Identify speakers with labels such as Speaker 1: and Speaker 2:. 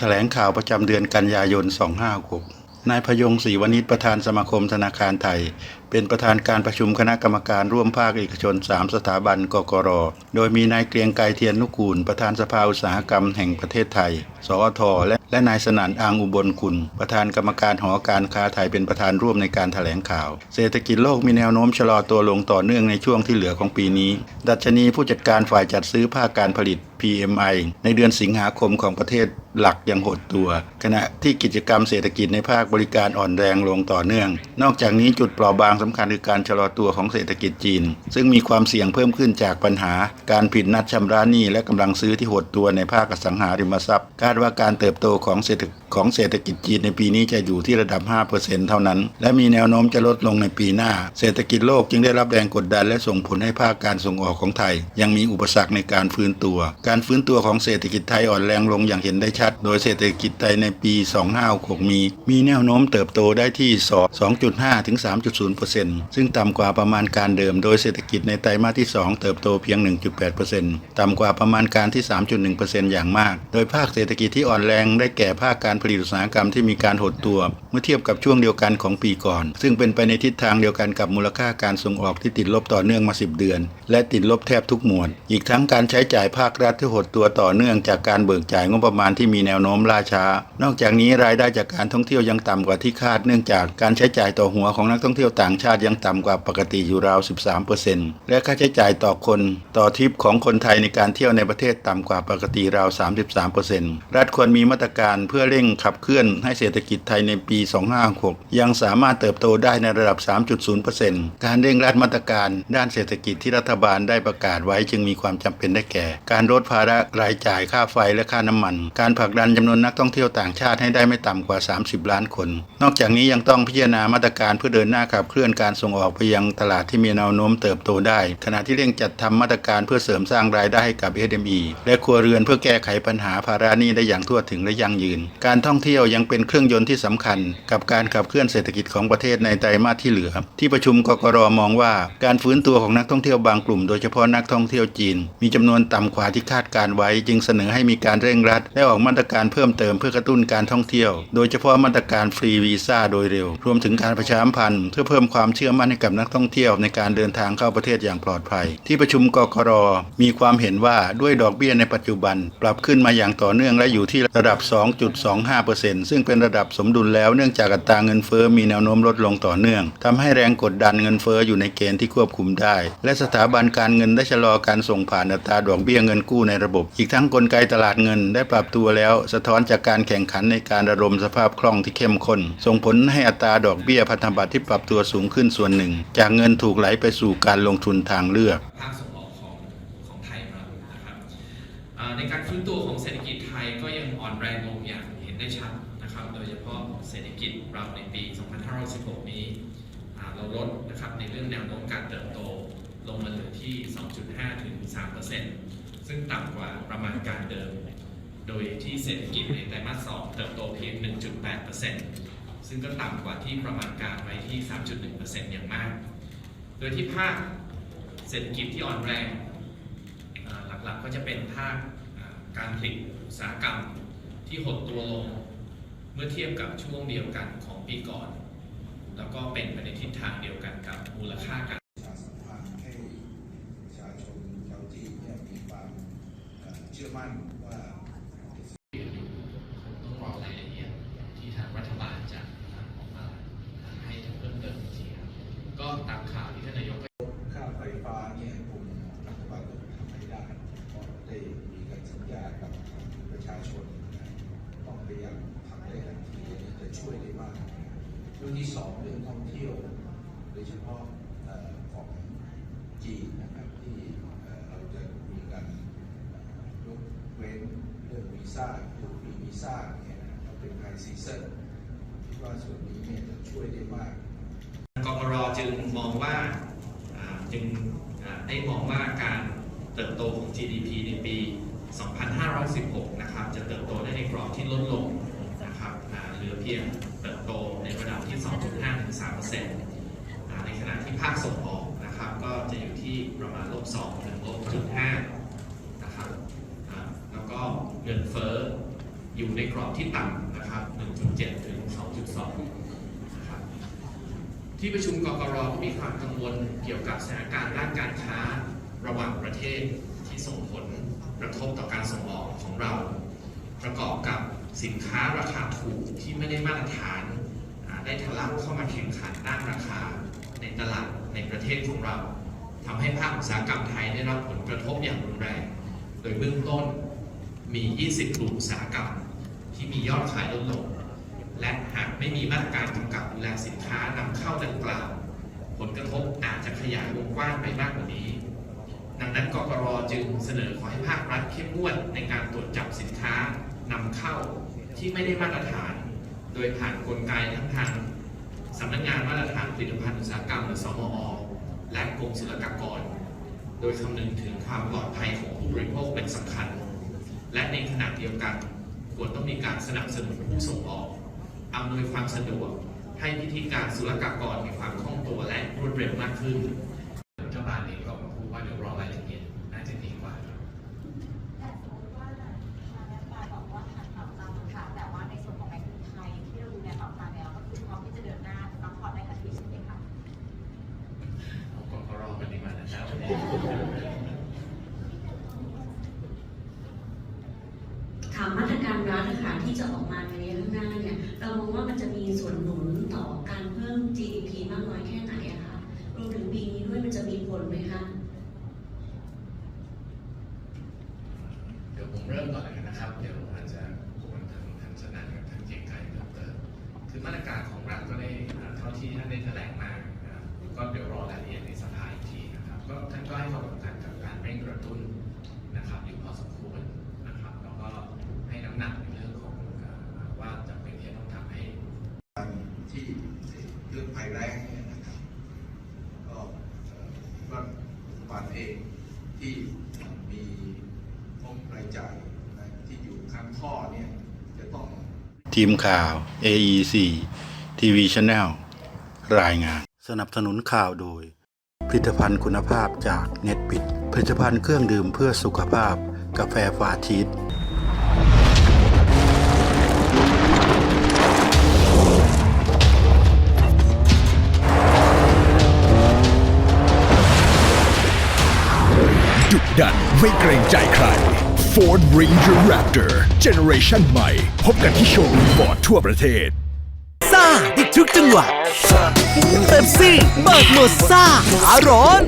Speaker 1: แถลงข่าวประจำเดือนกันยายน 256 นายพยงศรีวณิชประธานสมาคมธนาคารไทย เป็นประธานการประชุมคณะกรรมการร่วมภาคเอกชน 3 สถาบันกกร โดยมีนายเกรียงไกรเทียนนุกูล ประธานสภาอุตสาหกรรมแห่งประเทศไทย สอทและและนายสนั่นอางอุบลคุณ ประธานกรรมการหอการค้าไทยเป็นประธานร่วมในการแถลงข่าว เศรษฐกิจโลกมีแนวโน้มชะลอตัวลงต่อเนื่องในช่วงที่เหลือของปีนี้ ดัชนีผู้จัดการฝ่ายจัดซื้อภาคการผลิต PMI ในเดือนสิงหาคมของประเทศ หลักยังหดตัว ขณะที่กิจกรรมเศรษฐกิจในภาคบริการอ่อนแรงลงต่อเนื่อง นอกจากนี้จุดเปราะบางสำคัญคือการชะลอตัวของเศรษฐกิจจีน ซึ่งมีความเสี่ยงเพิ่มขึ้นจากปัญหา การผิดนัดชำระหนี้และกำลังซื้อที่หดตัวในภาคอสังหาริมทรัพย์ คาดว่าการเติบโตของเศรษฐของเศรษฐกิจจีนในปีนี้จะอยู่ที่ระดับ 5%เท่านั้น และมีแนวโน้มจะลดลงในปีหน้า เศรษฐกิจโลกจึงได้รับแรงกดดันและส่งผลให้ภาคการส่งออกของไทย ยังมีอุปสรรคในการฟื้นตัว การฟื้นตัวของเศรษฐกิจไทยอ่อนแรงลงอย่างเห็นได้ชัด โดยเศรษฐกิจไทยในปี 2566 มี มีแนวโน้มเติบโตได้ที่ 2.5 ถึง 3.0%ซึ่งต่ำกว่าประมาณการเดิม โดยเศรษฐกิจในไตรมาสที่ 2 เติบโตเพียง 1.8%ต่ำกว่าประมาณการที่ 3.1%อย่างมาก โดยภาคเศรษฐกิจที่อ่อนแรงได้แก่ภาคการผลิตอุตสาหกรรมที่มีการหดตัว เมื่อเทียบกับช่วงเดียวกันของปีก่อน ซึ่งเป็นไปในทิศทางเดียวกันกับมูลค่าการส่งออกที่ติดลบต่อเนื่องมา 10 เดือน และติดลบแทบทุกหมวด อีกทั้งการใช้จ่ายภาครัฐที่หดตัวต่อเนื่องจากการเบิกจ่ายงบประมาณที่มีแนวโน้มล่าช้า นอกจากนี้รายได้จากการท่องเที่ยวยังต่ำกว่าที่คาด เนื่องจากการใช้จ่ายต่อหัวของนักท่องเที่ยวต่างชาติยังต่ำกว่าปกติอยู่ราว 13%และค่าใช้จ่ายต่อคนต่อทริปของคนไทยในการเที่ยวในประเทศต่ำกว่าปกติราว 33%รัฐควรมีมาตรการเพื่อเร่งขับเคลื่อนให้เศรษฐกิจไทยในปี 2566 ยังสามารถเติบโตได้ในระดับ 3.0%การเร่งรัดมาตรการด้านเศรษฐกิจที่รัฐบาลได้ประกาศไว้จึงมีความจำเป็นได้แก่ การลดภาระรายจ่ายค่าไฟและค่าน้ำมัน การผลักดันจำนวนนักท่องเที่ยวต่างชาติให้ได้ไม่ต่ำกว่า 30 ล้านคน นอกจากนี้ยังต้องพิจารณามาตรการเพื่อเดินหน้าขับเคลื่อนการส่งออกไปยังตลาดที่มีแนวโน้มเติบโตได้ ขณะที่เร่งจัดทำมาตรการเพื่อเสริมสร้างรายได้ให้กับ SME และครัวเรือนเพื่อแก้ไขปัญหาภาระหนี้ได้อย่างทั่วถึงและยั่งยืน การท่องเที่ยวยังเป็นเครื่องยนต์ที่สำคัญ กับการขับเคลื่อนเศรษฐกิจของประเทศในไตรมาสที่เหลือ ที่ประชุมกกรมองว่าการฟื้นตัวของนักท่องเที่ยวบางกลุ่มโดยเฉพาะนักท่องเที่ยวจีน มีจำนวนต่ำกว่าที่คาดการไว้ จึงเสนอให้มีการเร่งรัดและออกมาาตรการเพิ่มเติมเพื่อกระตุ้นการท่องเที่ยว โดยเฉพาะมาตรการฟรีวีซ่าโดยเร็ว รวมถึงการประชาสัมพันธ์เพื่อเพิ่มความเชื่อมั่นให้กับนักท่องเที่ยวในการเดินทางเข้าประเทศอย่างปลอดภัย ที่ประชุมกกรมีความเห็นว่าด้วยดอกเบี้ยในปัจจุบัน ปรับขึ้นมาอย่างต่อเนื่องและอยู่ที่ระดับ 2.25%ซึ่งเป็นระดับสมดุลแล้วเนื่องจากอัตราเงินเฟ้อมีแนวโน้มลดลงต่อเนื่องทำให้แรงกดดันเงินเฟ้ออยู่ในเกณฑ์ที่ควบคุมได้ และสถาบันการเงินได้ชะลอการส่งผ่านอัตราดอกเบี้ยเงินกู้ในระบบ อีกทั้งกลไกตลาดเงินได้ปรับตัวแแล้ว สะท้อนจากการแข่งขันในการระดมสภาพคล่องที่เข้มข้น ส่งผลให้อัตราดอกเบี้ยพันธบัตรที่ปรับตัวสูงขึ้นส่วนหนึ่ง จากเงินถูกไหลไปสู่การลงทุนทางเลือก
Speaker 2: ภาคส่งออกของของไทยเรานะครับในการฟื้นตัวของเศรษฐกิจไทยก็ยังอ่อนแรงลงอย่างเห็นได้ชัดนะครับ โดยเฉพาะเศรษฐกิจเราในปี 2516 นี้เราลดนะครับในเรื่องแนวโน้มการเติบโตลงมาเหลือที่ 2.5 ถึง 3%ซึ่งต่ำกว่าประมาณการเดิม โดยที่เศรษฐกิจในไตรมาส 2 เติบโตเพียง 1.8%ซึ่งก็ต่ำกว่าที่ประมาณการไว้ที่ 3.1%อย่างมาก โดยที่ภาคเศรษฐกิจที่อ่อนแรงหลักๆก็จะเป็นภาคการผลิตอุตสาหกรรมที่หดตัวลงเมื่อเทียบกับช่วงเดียวกันของปีก่อน แล้วก็เป็นไปในทิศทางเดียวกันกับมูลค่าการ
Speaker 3: ประชาสัมพันธ์ให้ประชาชนชาวจีนเนี่ยมีความเอ่อเชื่อมั่นว่า
Speaker 2: ต้องรอรายละเอียดที่ทางรัฐบาลจะทำออกมาให้เพิ่มเติมอีกทีครับก็ตามข่าวที่ท่านนายก
Speaker 3: ค่าไฟฟ้าเนี่ยคงรัฐบาลต้องทำให้ได้เพราะได้มีการสัญญากับประชาชนนะต้องพยายามทำได้ทันทีอันนี้จะช่วยได้มาก เรื่องที่สองเรื่องท่องเที่ยวโดยเฉพาะของจีนนะครับที่เราจะมีการยกเว้นเรื่องวีซ่าหรือวีซ่าเนี่ยนะเราเป็นไฮซีซั่นคิดว่าส่วนนี้เนี่ยจะช่วยได้มาก
Speaker 2: กกรจึงมองว่าจึงได้มองว่าการเติบโตของ GDP ในปี 2516 นะครับ จะเติบโตได้ในกรอบที่ลดลงนะครับเหลือเพียงเติบโตในระดับที่ 5%ในขณะที่ภาคส่งออกนะครับก็จะอยู่ที่ประมาณลบ2ถึงลบ0.5นะครับแล้วก็เงินเฟ้ออยู่ในกรอบที่ต่ำนะครับ 1.7 ถึง 2.2 นะครับ ที่ประชุมกกรก็มีความกังวลเกี่ยวกับสถานการณ์ด้านการค้าระหว่างประเทศที่ส่งผลกระทบต่อการส่งออกของเรา ประกอบกับสินค้าราคาถูกที่ไม่ได้มาตรฐานได้ทะลักเข้ามาแข่งขัน ศของเราทำให้ภาคอุตสาหกรรมไทยได้รับผลกระทบอย่างรุนแรง โดยเบื้องต้นมี 20 กลุ่มอุตสาหกรรม ที่มียอดขายลดลง และหากไม่มีมาตรการกำกับดูแลสินค้านำเข้าดังกล่าว ผลกระทบอาจจะขยายวงกว้างไปมากกว่านี้ ดังนั้นกกรจึงเสนอขอให้ภาครัฐเข้มงวดในการตรวจจับสินค้านำเข้าที่ไม่ได้มาตรฐาน โดยผ่านกลไกทั้งทาง สำนักงานมาตรฐานผลิตภัณฑ์อุตสาหกรรมหรือสมอ และกรมศุลกากร โดยคำนึงถึงความปลอดภัยของผู้บริโภคเป็นสำคัญ และในขณะเดียวกันควรต้องมีการสนับสนุนผู้ส่งออกอำนวยความสะดวกให้พิธีการศุลกากรมีความคล่องตัวและรวดเร็วมากขึ้น
Speaker 4: ถามมาตรการรัฐนะคะที่จะออกมาในระยะข้างหน้าเนี่ย เรามองว่ามันจะมีส่วนหนุนต่อการเพิ่ม GDP มากน้อยแค่ไหนอะคะรวมถึงปีนี้ด้วยมันจะมีผลไหมคะ
Speaker 2: เดี๋ยวผมเริ่มก่อนเลยกันนะครับ เดี๋ยวอาจจะควรทางทางสนันกับทางเกียงไกรเพิ่มเติมคือมาตรการของรัฐก็ได้อ่าเท่าที่ท่านได้แถลงมานะครับก็เดี๋ยวรอรายละเอียดในสภาอีกทีนะครับ ก็ท่านก็ให้ความสำคัญกับการเร่งกระตุ้นนะครับ อยู่พอสมควรนะครับ แล้วก็ให้น้ำหนักในเรื่องของอ่าว่าจำเป็นที่จะต้องทำให้
Speaker 3: ที่เรื่องภัยแล้งเนี่ยนะครับก็เอ่อว่ารัฐบาลเองที่มีงบราย จ่ายนะที่อยู่ข้างข้อเนี่ยจะต้อง
Speaker 1: ทีมข่าว AEC TV Channel รายงาน สนับสนุนข่าวโดย ผลิตภัณฑ์คุณภาพจากเน็ตปิด ผลิตภัณฑ์เครื่องดื่มเพื่อสุขภาพ กาแฟฟาชีส
Speaker 5: ดุดันไม่เกรงใจใคร Ford Ranger Raptor Generation ใหม่ พบกันที่โชว์รูมฟอร์ดทั่วประเทศ
Speaker 6: ซ่าในทุกจังหวะเป๊ปซี่เบิกหมดซ่าขาร้อน